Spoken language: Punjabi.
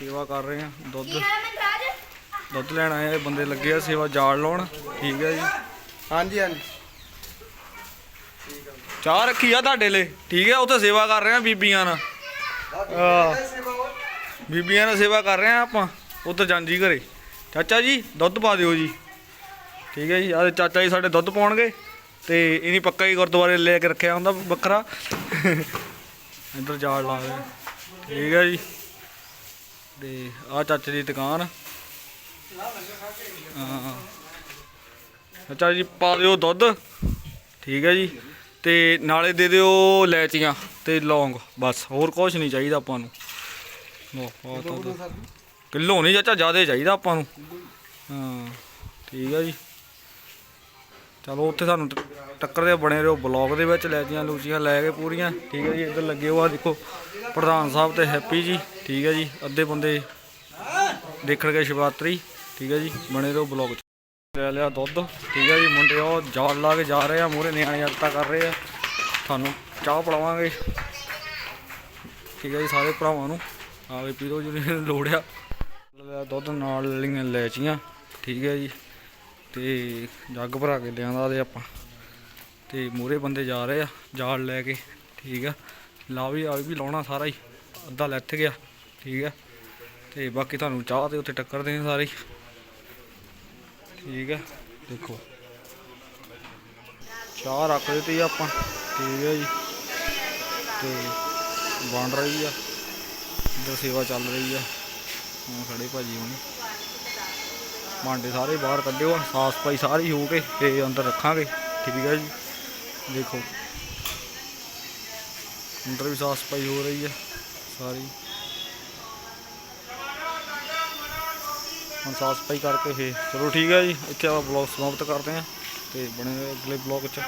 ਸੇਵਾ ਕਰ ਰਹੇ ਆ ਦੁੱਧ। ਦੁੱਧ ਲੈਣ ਆਏ ਆ, ਬੰਦੇ ਲੱਗੇ ਆ ਸੇਵਾ ਜਾਲ ਲਾਉਣ। ਠੀਕ ਹੈ ਜੀ? ਹਾਂਜੀ ਹਾਂਜੀ। ਚਾਹ ਰੱਖੀ ਆ ਤੁਹਾਡੇ ਲਈ। ਠੀਕ ਹੈ ਉੱਥੇ ਸੇਵਾ ਕਰ ਰਹੇ ਆ ਬੀਬੀਆਂ ਨਾਲ। ਬੀਬੀਆਂ ਨਾਲ ਸੇਵਾ ਕਰ ਰਹੇ ਆ ਆਪਾਂ। ਉੱਧਰ ਜਾਂਜੀ ਘਰੇ। ਚਾਚਾ ਜੀ ਦੁੱਧ ਪਾ ਦਿਓ ਜੀ। ਠੀਕ ਹੈ ਜੀ ਆਹ ਚਾਚਾ ਜੀ ਸਾਡੇ ਦੁੱਧ ਪਾਉਣਗੇ। ਤੇ ਇਹਨੀ ਪੱਕਾ ਹੀ ਗੁਰਦੁਆਰੇ ਲੈ ਕੇ ਰੱਖਿਆ ਹੁੰਦਾ ਵੱਖਰਾ। ਇੱਧਰ ਜਾਲ ਲਾ ਦੇ ਠੀਕ ਹੈ ਜੀ। ਤੇ ਆ ਚਾਚੇ ਦੀ ਦੁਕਾਨ। ਹਾਂ। ਚਾਚਾ ਜੀ ਪਾ ਦਿਓ ਦੁੱਧ। ਠੀਕ ਹੈ ਜੀ। ਤੇ ਨਾਲੇ ਦੇ ਦਿਓ ਲੈਚੀਆਂ ਤੇ ਲੌਂਗ। ਬਸ ਹੋਰ ਕੁਝ ਨਹੀਂ ਚਾਹੀਦਾ ਆਪਾਂ ਨੂੰ। ਲਓ, ਆਹ ਕਿਲੋ ਨਹੀਂ ਚਾਚਾ ਜ਼ਿਆਦਾ ਚਾਹੀਦਾ ਆਪਾਂ ਨੂੰ। ਹਾਂ ਠੀਕ ਹੈ ਜੀ। ਚਲੋ ਉੱਥੇ ਸਾਨੂੰ ਟ- ਟੱਕਰ ਦੇ ਬਣੇ ਰਹੋ, ਬਲੌਗ ਦੇ ਵਿੱਚ ਲੈ ਲੈਚੀਆਂ ਲੂਚੀਆਂ ਲੈ ਕੇ ਪੂਰੀਆਂ, ਠੀਕ ਹੈ ਜੀ, ਇੱਧਰ ਲੱਗੇ ਹੋਆ ਦੇਖੋ, ਪ੍ਰਧਾਨ ਸਾਹਿਬ ਤੇ ਹੈਪੀ ਜੀ, ਠੀਕ ਹੈ ਜੀ, ਅੱਧੇ ਬੰਦੇ ਦੇਖਣ ਗਏ ਸ਼ਿਵਰਾਤਰੀ, ਠੀਕ ਹੈ ਜੀ, ਬਣੇ ਰਹੋ ਬਲੌਗ 'ਚ। ਲੈ ਲਿਆ ਦੁੱਧ, ਠੀਕ ਹੈ ਜੀ, ਮੁੰਡੇ ਉਹ ਜਾਲ ਲਾ ਕੇ ਜਾ ਰਹੇ ਆ, ਮੂਹਰੇ ਨਿਆਣੇ ਅਰਤਾ ਕਰ ਰਹੇ ਆ। ਤੁਹਾਨੂੰ ਚਾਹ ਪਿਲਾਵਾਂਗੇ। ਠੀਕ ਹੈ ਜੀ, ਸਾਰੇ ਭਰਾਵਾਂ ਨੂੰ ਆਵੇ ਪੀਰੋ ਜੀ ਨੂੰ ਲੋੜਿਆ। ਲੈ ਲਿਆ ਦੁੱਧ, ਨਾਲ ਲੈ ਲਈਆਂ ਲੈਚੀਆਂ ਠੀਕ ਹੈ ਜੀ। ਤੇ ਜੱਗ ਭਰਾ ਕੇ ਲਿਆਂਦਾ ਤੇ ਆਪਾਂ। ਤੇ ਮੂਰੇ ਬੰਦੇ ਜਾ ਰਹੇ ਆ, ਜਾਲ ਲੈ ਕੇ, ਠੀਕ ਆ। ਲਾ ਵੀ ਆ ਵੀ ਲਾਉਣਾ ਸਾਰਾ ਹੀ, ਅੱਧਾ ਲੱਥ ਗਿਆ, ਠੀਕ ਆ। ਤੇ ਬਾਕੀ ਤੁਹਾਨੂੰ ਚਾਹ ਤੇ ਉੱਤੇ ਟੱਕਰ ਨੇ ਸਾਰੇ ਹੀ। ਠੀਕ ਹੈ ਦੇਖੋ। ਚਾਹ ਰੱਖ ਦਿੱਤੀ ਆਪਾਂ, ਠੀਕ ਹੈ ਜੀ। ਤੇ ਬਣ ਰਹੀ ਆ, ਇੱਧਰ ਸੇਵਾ ਚੱਲ ਰਹੀ ਆ। ਹੁਣ ਖੜੇ ਭਾਜੀ ਹੁਣ। ਭਾਂਡੇ ਸਾਰੇ ਬਾਹਰ ਕੱਢਿਓ ਸਾਫ਼ ਸਫ਼ਾਈ ਸਾਰੀ ਹੋ ਕੇ ਤੇ ਅੰਦਰ ਰੱਖਾਂਗੇ, ਠੀਕ ਹੈ ਜੀ। ਦੇਖੋ, ਅੰਦਰ ਵੀ ਸਾਫ਼ ਸਫ਼ਾਈ ਹੋ ਰਹੀ ਹੈ, ਸਾਰੀ। ਹੁਣ ਸਾਫ਼ ਸਫ਼ਾਈ ਕਰਕੇ ਫੇਰ, ਚਲੋ ਠੀਕ ਹੈ ਜੀ, ਇੱਥੇ ਆਪਾਂ ਬਲੌਗ ਸਮਾਪਤ ਕਰਦੇ ਹਾਂ, ਤੇ ਬਣੇ ਰਹੋ ਅਗਲੇ ਬਲੌਗ 'ਚ।